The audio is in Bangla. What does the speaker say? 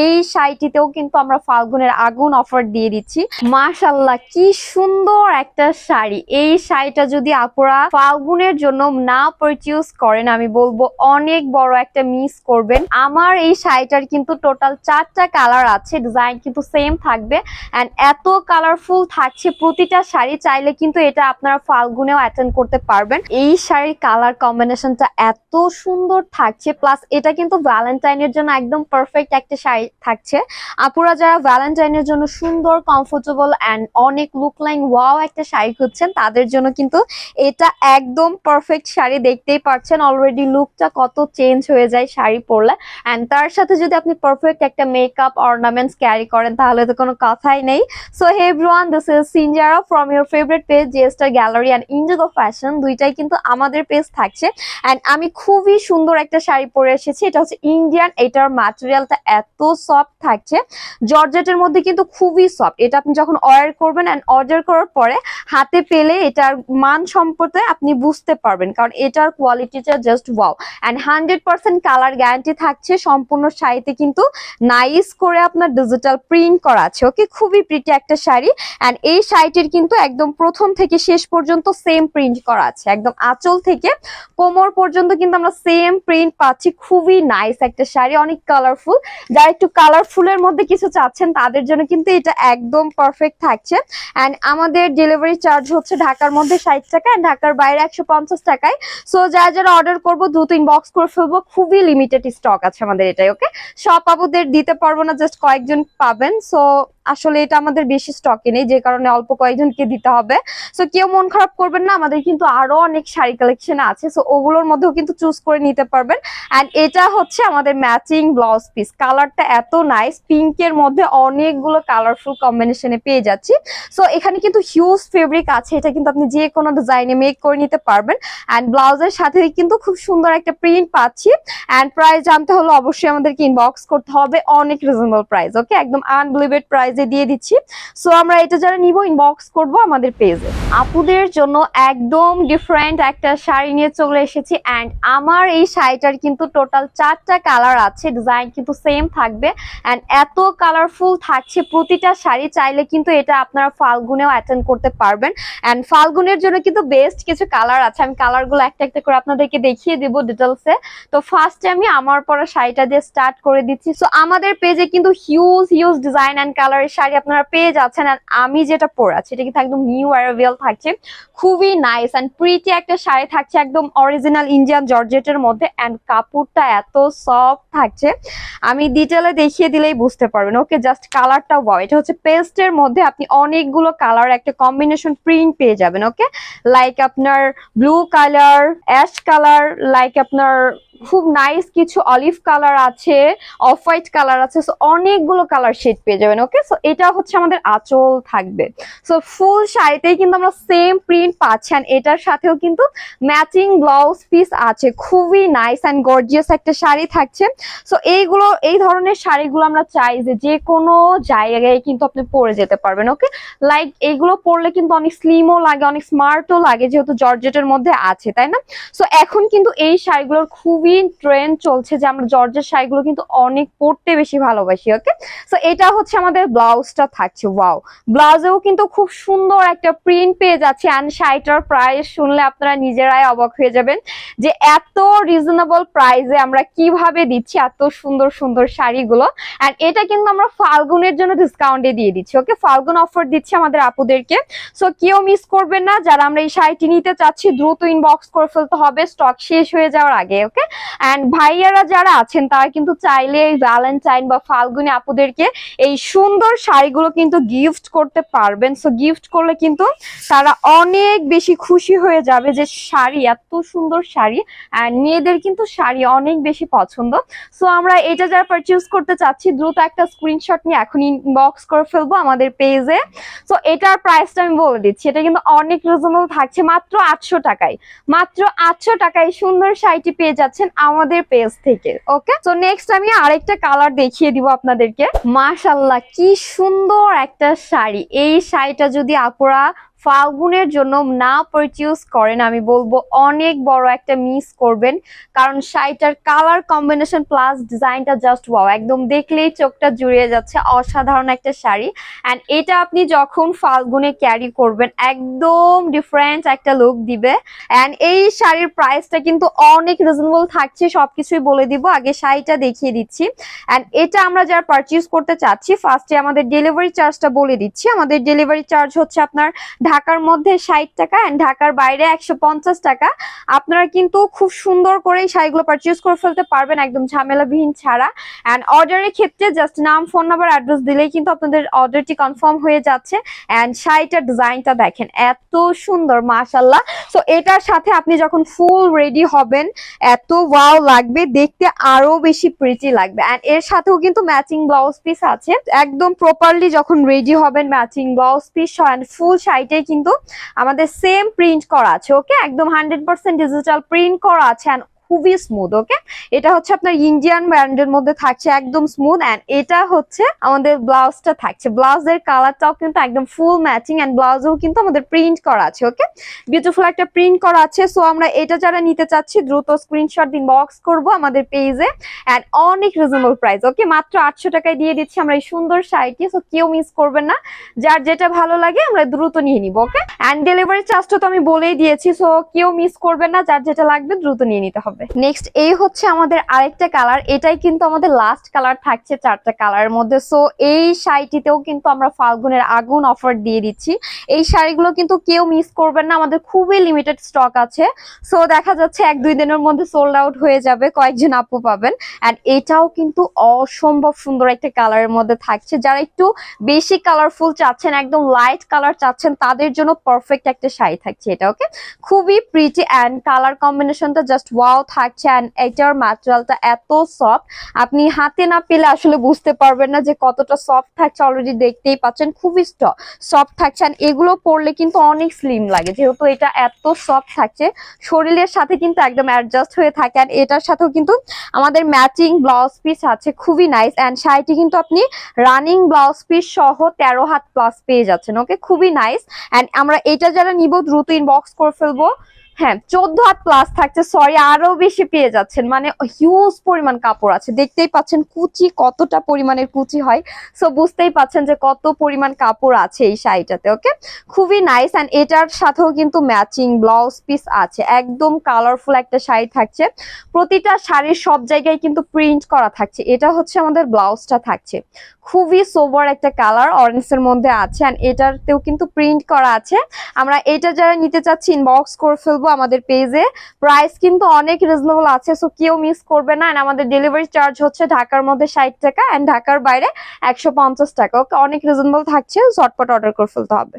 এই শাড়িটিতেও কিন্তু আমরা ফাল্গুনের আগুন অফার দিয়ে দিচ্ছি। মাশাল্লাহ কি সুন্দর একটা শাড়ি। এই শাড়িটা যদি আপুরা ফাল্গুনের জন্য না পারচেজ করেন, আমি বলব অনেক বড় একটা মিস করবেন। আমার এই শাড়িটার কিন্তু টোটাল চারটা কালার আছে ডিজাইন কিন্তু সেম থাকবে। অ্যান্ড এত কালারফুল থাকছে প্রতিটা শাড়ি, চাইলে কিন্তু এটা আপনারা ফাল্গুনেও অ্যাটেন্ড করতে পারবেন। এই শাড়ির কালার কম্বিনেশনটা এত সুন্দর থাকছে প্লাস এটা কিন্তু ভ্যালেন্টাইনের জন্য একদম পারফেক্ট একটা শাড়ি। থাকছে। আপুরা যারা ভ্যালেন্টাইনের জন্য সুন্দর কমফোর্টেবল অ্যান্ড অনেক লুক লাইন ওয়াও একটা শাড়ি খুঁজছেন, তাদের জন্য কিন্তু এটা একদম পারফেক্ট শাড়ি দেখতেই পাচ্ছেন। অলরেডি লুকটা কত চেঞ্জ হয়ে যায় শাড়ি পরলে। অ্যান্ড তার সাথে যদি আপনি পারফেক্ট একটা মেকআপ অর্নামেন্টস ক্যারি করেন, তাহলে তো কোনো কথাই নেই। So hey everyone this is Sinjara from your favourite page জিএসটার gallery and Indigo fashion দুইটাই কিন্তু আমাদের পেজ থাকছে। অ্যান্ড আমি খুবই সুন্দর একটা শাড়ি পরে এসেছি। এটা হচ্ছে ইন্ডিয়ান এটার ম্যাটেরিয়ালটা এত সফট থাকছে। জর্জেটের মধ্যে কিন্তু খুবই সফট এটা আপনি যখন অর্ডার করবেন অ্যান্ড অর্ডার করার পরে হাতে পেলে এটার মান সম্পর্কে আপনি বুঝতে পারবেন। কারণ এটার কোয়ালিটিটা just wow and hundred percent colour guarantee থাকছে। সম্পূর্ণ শাড়িতে কিন্তু নাইস করে আপনার ডিজিটাল প্রিন্ট করা আছে। ওকে খুবই প্রিটি একটা শাড়ি। অ্যান্ড এই শাড়িটির কিন্তু একদম প্রথম থেকে শেষ পর্যন্ত সেম প্রিন্ট করা আছে। একদম আঁচল থেকে কোমর পর্যন্ত কিন্তু আমরা সেম প্রিন্ট পাচ্ছি। খুবই নাইস একটা শাড়ি। অনেক কালারফুল যারা একটু কালারফুলের মধ্যে কিছু চাচ্ছেন, তাদের জন্য কিন্তু এটা একদম পারফেক্ট থাকছে। অ্যান্ড আমাদের ডেলিভারি চার্জ হচ্ছে ঢাকার মধ্যে ষাট টাকা এন্ড ঢাকার বাইরে একশো পঞ্চাশ টাকায়। সো যারা যারা অর্ডার করব দু তিন বক্স করে ফেলব। খুবই লিমিটেড স্টক আছে আমাদের এটাই ওকে সব আপুদের দিতে পারব না জাস্ট কয়েকজন পাবেন। সো আসলে এটা আমাদের বেশি স্টকে নেই, যে কারণে অল্প কয়েকজনকে দিতে হবে। সো কেউ মন খারাপ করবেন না, আমাদের কিন্তু আরও অনেক শাড়ি কালেকশন আছে। সো ওগুলোর মধ্যেও কিন্তু চুজ করে নিতে পারবেন। অ্যান্ড এটা হচ্ছে আমাদের ম্যাচিং ব্লাউজ পিস কালারটা এত নাইস পিঙ্কের মধ্যে অনেকগুলো কালারফুল কম্বিনেশনে পেয়ে যাচ্ছি। সো এখানে কিন্তু হিউজ ফেব্রিক আছে, এটা কিন্তু আপনি যে কোনো ডিজাইনে মেক করে নিতে পারবেন। অ্যান্ড ব্লাউজের সাথে কিন্তু খুব সুন্দর একটা প্রিন্ট পাচ্ছি। অ্যান্ড প্রাইস জানতে হলে অবশ্যই আমাদেরকে ইনবক্স করতে হবে। অনেক রিজনেবল প্রাইস ওকে একদম আনবিলিভেড প্রাইসে দিয়ে দিচ্ছি। সো আমরা এটা যারা নিব ইনবক্স করব আমাদের পেজে আপুদের জন্য একদম ডিফারেন্ট একটা শাড়ি নিয়ে চলে এসেছি অ্যান্ড আমার এই শাড়িটার কিন্তু টোটাল চারটা কালার আছে ডিজাইন কিন্তু সেম থাকবে। অ্যান্ড এত কালারফুল থাকছে, প্রতিটা শাড়ি চাইলে কিন্তু এটা আপনারা ফাল্গুনেও অ্যাটেন্ড করতে পারবেন। অ্যান্ড ফাল্গুনের জন্য কিন্তু বেস্ট কিছু কালার আছে। আমি কালারগুলো একটা একটা করে আপনাদেরকে দেখিয়ে দিব ডিটেলসে তো ফার্স্টে আমি আমার পরা শাড়িটা দিয়ে স্টার্ট করে দিচ্ছি। সো আমাদের পেজে কিন্তু হিউজ হিউজ ডিজাইন অ্যান্ড কালারের শাড়ি আপনারা পেয়ে যাচ্ছেন। And আমি যেটা পরে আছি, এটা কিন্তু একদম নিউ অ্যারাইভেল থাকছে। খুবই নাইস অ্যান্ড প্রিটি একটা শাড়ি থাকছে একদম অরিজিনাল ইন্ডিয়ান জর্জেটের মধ্যে। অ্যান্ড কাপড়টা এত সফট থাকছে। আমি ডিটেলে দেখিয়ে দিলেই বুঝতে পারবেন। ওকে জাস্ট কালারটা ওয়াও এটা হচ্ছে পেস্টের মধ্যে আপনি অনেকগুলো কালার একটা কম্বিনেশন প্রিন্ট পেয়ে যাবেন। ওকে লাইক আপনার blue colour ash colour like আপনার খুব নাইস কিছু অলিভ কালার আছে অফ হোয়াইট কালার আছে সো অনেকগুলো কালার শেড পেয়ে যাবেন ওকে সো এটা হচ্ছে আমাদের আঁচল থাকবে। সো ফুল শাড়িতেই কিন্তু আমরা সেম প্রিন্ট পাচ্ছেন এটার সাথেও কিন্তু ম্যাচিং ব্লাউজ পিস আছে। খুবই নাইস অ্যান্ড গর্জিয়াস একটা শাড়ি থাকছে। সো এইগুলো, এই ধরনের শাড়িগুলো আমরা চাই যে যে কোনো জায়গায় কিন্তু আপনি পরে যেতে পারবেন ওকে লাইক এইগুলো পরলে কিন্তু অনেক স্লিমও লাগে, অনেক স্মার্টও লাগে যেহেতু জর্জেটের মধ্যে আছে, তাই না? সো এখন কিন্তু এই শাড়িগুলোর খুবই ট্রেন্ড চলছে যে আমরা জর্জের শাড়িগুলো কিন্তু অনেক পরতে বেশি ভালোবাসি ওকে সো এটা হচ্ছে আমাদের ব্লাউজটা থাকছে ওয়াও ব্লাউজেও কিন্তু খুব সুন্দর একটা প্রিন্ট পেয়ে যাচ্ছে অ্যান্ড শাড়িটার প্রাইস শুনলে আপনারা নিজেরাই অবাক হয়ে যাবেন যে এত রিজনেবল প্রাইসে আমরা কীভাবে দিচ্ছি এত সুন্দর সুন্দর শাড়িগুলো অ্যান্ড এটা কিন্তু আমরা ফাল্গুনের জন্য ডিসকাউন্টে দিয়ে দিচ্ছি ওকে ফাল্গুন অফার দিচ্ছি আমাদের আপুদেরকে। সো কেউ মিস করবেন না, যারা আমরা এই শাড়িটি নিতে চাচ্ছি, দ্রুত ইনবক্স করে ফেলতে হবে স্টক শেষ হয়ে যাওয়ার আগে ওকে অ্যান্ড ভাইয়ারা যারা আছেন, তারা কিন্তু চাইলে এই ভ্যালেন্টাইন বা ফাল্গুনি আপুদেরকে এই সুন্দর শাড়িগুলো কিন্তু গিফট করতে পারবেন। সো গিফট করলে কিন্তু তারা অনেক বেশি খুশি হয়ে যাবে যে শাড়ি, এত সুন্দর শাড়ি অ্যান্ড মেয়েদের কিন্তু শাড়ি অনেক বেশি পছন্দ। সো আমরা এটা যারা পারচেজ করতে চাচ্ছি, দ্রুত একটা স্ক্রিনশট নিয়ে এখন ইনবক্স করে ফেলব আমাদের পেজে সো এটার প্রাইসটা আমি বলে দিচ্ছি। এটা কিন্তু অনেক রিজনেবল থাকছে, মাত্র আটশো টাকায়। মাত্র আটশো টাকায় সুন্দর শাড়িটি পেয়ে যাচ্ছেন আমাদের পেজ থেকে ওকে তো নেক্সট আমি আরেকটা কালার দেখিয়ে দিব আপনাদেরকে। মাশাল্লাহ কি সুন্দর একটা শাড়ি। এই শাড়িটা যদি আপুরা ফাল্গুনের জন্য না পারচেজ করেন, আমি বলব অনেক বড় একটা মিস করবেন। কারণ শাড়িটার কালার কম্বিনেশন প্লাস ডিজাইনটা জাস্ট ওয়াও একদম দেখলেই চোখটা জুড়িয়ে যাচ্ছে, অসাধারণ একটা শাড়ি। অ্যান্ড এটা আপনি যখন ফাল্গুনে ক্যারি করবেন, একদম ডিফারেন্ট একটা লুক দিবে। অ্যান্ড এই শাড়ির প্রাইসটা কিন্তু অনেক রিজনেবল থাকছে, সবকিছুই বলে দিব, আগে শাড়িটা দেখিয়ে দিচ্ছি। অ্যান্ড এটা আমরা যারা পারচেজ করতে চাচ্ছি ফার্স্টে আমাদের ডেলিভারি চার্জটা বলে দিচ্ছি। আমাদের ডেলিভারি চার্জ হচ্ছে আপনার ঢাকার মধ্যে ষাট টাকা অ্যান্ড ঢাকার বাইরে একশো পঞ্চাশ টাকা। আপনারা কিন্তু খুব সুন্দর করে এই শাড়িগুলো পারচেজ করে ফেলতে পারবেন, একদম ঝামেলাবিহীন ছাড়া। অ্যান্ড অর্ডারের ক্ষেত্রে জাস্ট নাম ফোন নাম্বার অ্যাড্রেস দিলেই কিন্তু আপনাদের অর্ডারটি কনফার্ম হয়ে যাচ্ছে। অ্যান্ড শাড়িটার ডিজাইনটা দেখেন, এত সুন্দর মাশাল্লাহ সো এটার সাথে আপনি যখন ফুল রেডি হবেন, এত ওয়াও লাগবে, দেখতে আরও বেশি প্রিটি লাগবে। অ্যান্ড এর সাথেও কিন্তু ম্যাচিং ব্লাউজ পিস আছে। একদম প্রপারলি যখন রেডি হবেন matching blouse piece and full শাড়িটাই কিন্তু আমাদের সেম প্রিন্ট করা আছে ওকে একদম হান্ড্রেড পার্সেন্ট ডিজিটাল প্রিন্ট করা আছে অ্যান্ড খুবই স্মুথ ওকে এটা হচ্ছে আপনার ইন্ডিয়ান ব্র্যান্ডের মধ্যে থাকছে একদম স্মুথ অ্যান্ড এটা হচ্ছে আমাদের ব্লাউজটা থাকছে। ব্লাউজের কালারটাও কিন্তু একদম ফুল ম্যাচিং অ্যান্ড ব্লাউজেও কিন্তু আমাদের প্রিন্ট করা আছে ওকে বিউটিফুল একটা প্রিন্ট করা আছে সো আমরা এটা যারা নিতে চাচ্ছি, দ্রুত স্ক্রিনশট দিন বক্স করব আমাদের পেজে অ্যান্ড অনেক রিজনেবল প্রাইস ওকে মাত্র আটশো টাকায় দিয়ে দিচ্ছি আমরা এই সুন্দর শাড়িটি সো কেউ মিস করবেন না। যার যেটা ভালো লাগে আমরা দ্রুত নিয়ে নিব ওকে অ্যান্ড ডেলিভারি চার্জটা তো আমি বলেই দিয়েছি সো কেউ মিস করবেন না, যার যেটা লাগবে দ্রুত নিয়ে নিতে হবে। নেক্সট এই হচ্ছে আমাদের আরেকটা কালার এটাই কিন্তু আমাদের লাস্ট কালার থাকছে চারটা কালারের মধ্যে। সো এই শাড়িটিতেও কিন্তু আমরা ফাল্গুনের আগুন অফার দিয়ে দিচ্ছি। এই শাড়িগুলো কিন্তু কেউ মিস করবেন না, আমাদের খুবই লিমিটেড স্টক আছে। সো দেখা যাচ্ছে এক দুই দিনের মধ্যে সোল্ড আউট হয়ে যাবে, কয়েকজন আপু পাবেন। অ্যান্ড এটাও কিন্তু অসম্ভব সুন্দর একটা কালারের মধ্যে থাকছে। যারা একটু বেশি কালারফুল চাচ্ছেন, একদম লাইট কালার চাচ্ছেন, তাদের জন্য পারফেক্ট একটা শাড়ি থাকছে এটা ওকে খুবই প্রিটি অ্যান্ড কালার কম্বিনেশনটা জাস্ট ওয়াও থাকছে অ্যান্ড এটার ম্যাটেরিয়ালটা এত সফট আপনি হাতে না পেলে আসলে বুঝতে পারবেন না যে কতটা সফট থাকছে অলরেডি দেখতেই পাচ্ছেন, খুবই সফট থাকছে অ্যান্ড এগুলো পরলে কিন্তু অনেক স্লিম লাগে, যেহেতু এটা এত সফট থাকছে, শরীরের সাথে কিন্তু একদম অ্যাডজাস্ট হয়ে থাকে অ্যান্ড এটার সাথেও কিন্তু আমাদের ম্যাচিং ব্লাউজ পিস আছে, খুবই নাইস অ্যান্ড শাড়িটি কিন্তু আপনি রানিং ব্লাউজ পিস সহ তেরো হাত প্লাস পেয়ে যাচ্ছেন ওকে খুবই নাইস অ্যান্ড আমরা এটা যারা নিব দ্রুত ইনবক্স করে ফেলব। হ্যাঁ চোদ্দ হাত প্লাস থাকছে সরি আরও বেশি পেয়ে যাচ্ছেন। মানে হিউজ পরিমাণ কাপড় আছে। দেখতেই পাচ্ছেন কুচি কতটা পরিমাণের কুচি হয়। সো বুঝতেই পাচ্ছেন যে কত পরিমাণ কাপড় আছে এই শাড়িটাতে ওকে খুবই নাইস অ্যান্ড এটার সাথেও কিন্তু ম্যাচিং ব্লাউজ পিস আছে। একদম কালারফুল একটা শাড়ি থাকছে। প্রতিটা শাড়ির সব জায়গায় কিন্তু প্রিন্ট করা থাকছে। এটা হচ্ছে আমাদের ব্লাউজটা থাকছে। খুবই সোবার একটা কালার অরেঞ্জের মধ্যে আছে অ্যান্ড এটাতেও কিন্তু প্রিন্ট করা আছে। আমরা এটা যারা নিতে চাচ্ছি ইনবক্স করে ফেলব আমাদের পেজে প্রাইস কিন্তু অনেক রিজনেবল আছে সো কেউ মিস করবে না। আমাদের ডেলিভারি চার্জ হচ্ছে ঢাকার মধ্যে ষাট টাকা অ্যান্ড ঢাকার বাইরে একশো পঞ্চাশ টাকা। ওকে অনেক রিজনেবল থাকছে ঝটপট অর্ডার করে ফেলতে হবে।